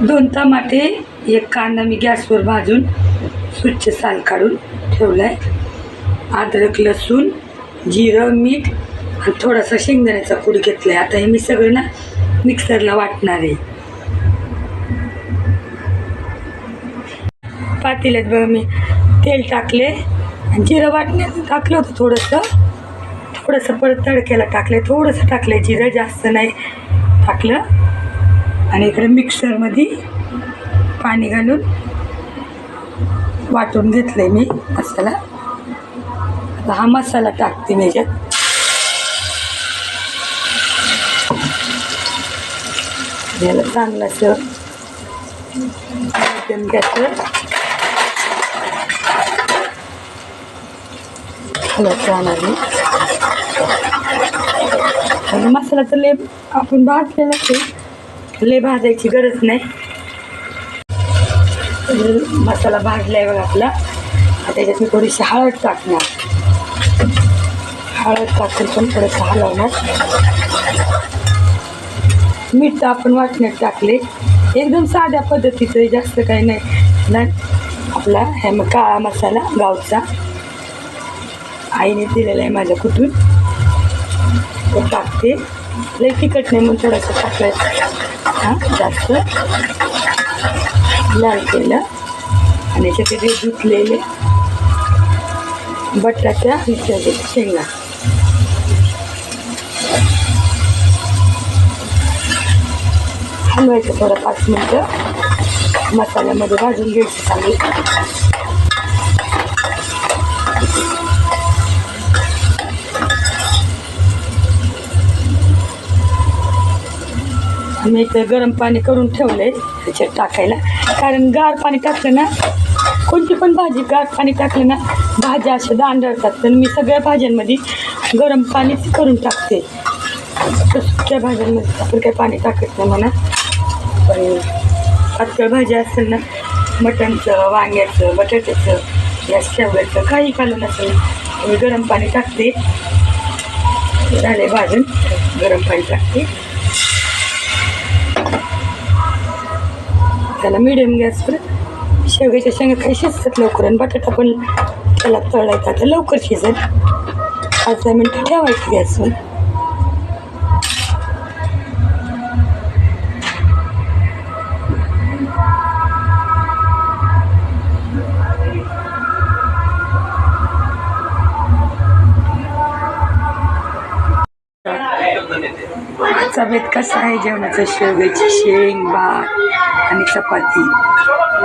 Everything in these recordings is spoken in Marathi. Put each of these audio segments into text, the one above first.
दोन टमाटे एक कांदा मी गॅसवर भाजून स्वच्छ साल काढून ठेवलाय. अद्रक लसूण जिरं मीठ आणि थोडासा शेंगदाण्याचा कूड घेतलाय. आता हे मी सगळं ना मिक्सरला वाटणार आहे. पातेल्यात बघा मी तेल टाकले. आणि जिरं वाटण्यात टाकलं होतं थोडंसं. थोडंसं परत तडक्याला टाकलं थोडंसं टाकलं जिरं जास्त नाही टाकलं. आणि इकडे मिक्सरमध्ये पाणी घालून वाटून घेतलं आहे मी मसाला. आता हा मसाला टाकते मी याच्यात. याला चांगलं असं एकदम घ्यायचं मसाल्याचं लेप मी. आणि मसाला तर आपण भाजलेलाच आहे. लय भाजायची गरज नाही. मसाला भाजलाय बघा आपला. त्याच्यात मी थोडीशी हळद टाकणार. हळद टाकून पण थोडंसं हलवणार. मीठ तर आपण वाटण्यात टाकले. एकदम साध्या पद्धतीचं जास्त काही नाही. ना आपला हे मग काळा मसाला गावचा. आईने दिलेला आहे माझ्या कुठून. तो टाकते. लई तिखट नाही मग थोडंसं टाकायचं. हां जास्त. लाल केलं. आणि याच्यात ते धुतलेले बटाट्या मिसळले शेंगा. थांबवायचं थोडं पाच मिनटं. मसाल्यामध्ये भाजून घ्यायचं चांगली. मी इथं गरम पाणी करून ठेवलंय त्याच्यात टाकायला. कारण गार पाणी टाकलं ना कोणती पण भाजी गार पाणी टाकलं ना भाज्या अशा दांडळतात. तर मी सगळ्या भाज्यांमध्ये गरम पाणी करून टाकते. तर सुक्या भाज्यांमध्ये आपण काही पाणी टाकत नाही म्हणा. पण पातळ भाजी असेल ना मटणचं वांग्याचं बटाट्याचं या शेवग्याचं काही घालून असेल मी गरम पाणी टाकते. झाले भाजून गरम पाणी टाकते. त्याला मिडियम गॅसवर शेवग्याच्या शेंगा काही शिजतात लवकर आणि बटाटा पण त्याला तळायचा. आता लवकर शिजेल. पाच दहा मिनटं ठेवायचं गॅसवर. आजचा बेत कसा आहे जेवणाचा? शेवग्याची शेंग भात आणि चपाती.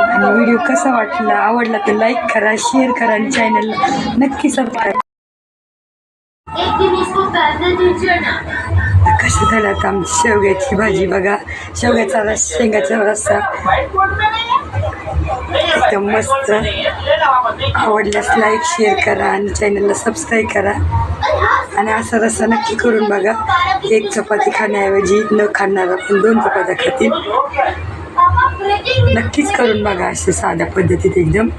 आणि व्हिडिओ कसा वाटला? आवडला तर लाईक करा शेअर करा आणि चॅनलला नक्की सबस्क्राईब कसं झालं आता आमची शेवग्याची भाजी? बघा शेवग्याचा रस शेंगाचा रस्सा एकदम मस्त. आवडल्यास लाईक शेअर करा आणि चॅनलला सबस्क्राईब करा. आणि असा रस्सा नक्की करून बघा. एक चपाती खाण्याऐवजी न खाणारा पण दोन चपात्या खातील. नक्कीच करून बघा असे साध्या पद्धतीत एकदम.